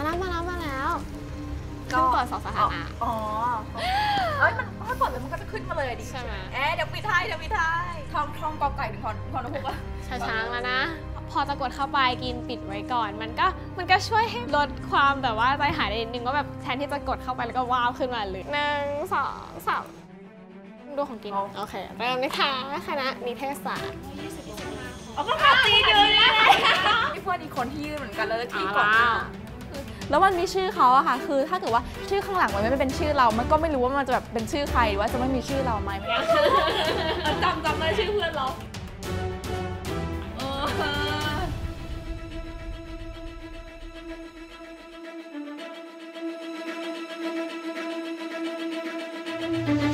มาแล้วมาแล้วมาแล้วก็ ขึ้นเปิดสองสถานะ อ๋อเอ้ยมันถ้าเปิดเลยมันก็จะขึ้นมาเลยดิใช่ไหม เอ๊ะเดี๋ยวปิดท้ายเดี๋ยวปิดท้ายทองทองกอไก่ถึงทอนทอนนกฮูกอะช้าช้างแล้วนะ พอจะกดเข้าไปกินปิดไว้ก่อน มันก็มันก็ช่วยให้ลดความแบบว่าใจหายได้นิดนึงว่าแบบแทนที่จะกดเข้าไปแล้วก็ว้าวขึ้นมาเลยหนึ่งสองสามดูของกินโอเคเริ่มนะคะคณะนิเทศศาสตร์ เอาก็มาตีดูเลยพี่เพื่อนอีกคนที่ยื่นเหมือนกันแล้วที่กดอ้าว แล้วมันมีชื่อเขาอะค่ะ คือถ้าเกิดว่าชื่อข้างหลังมันไม่เป็นชื่อเรา มันก็ไม่รู้ว่ามันจะแบบเป็นชื่อใครหรือว่าจะไม่มีชื่อเราไหมจำจำได้ชื่อเพื่อนเราเออ